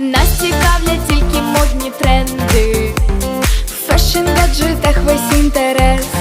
Нас цікавлять тільки модні тренди. В фешн гаджетах весь інтерес.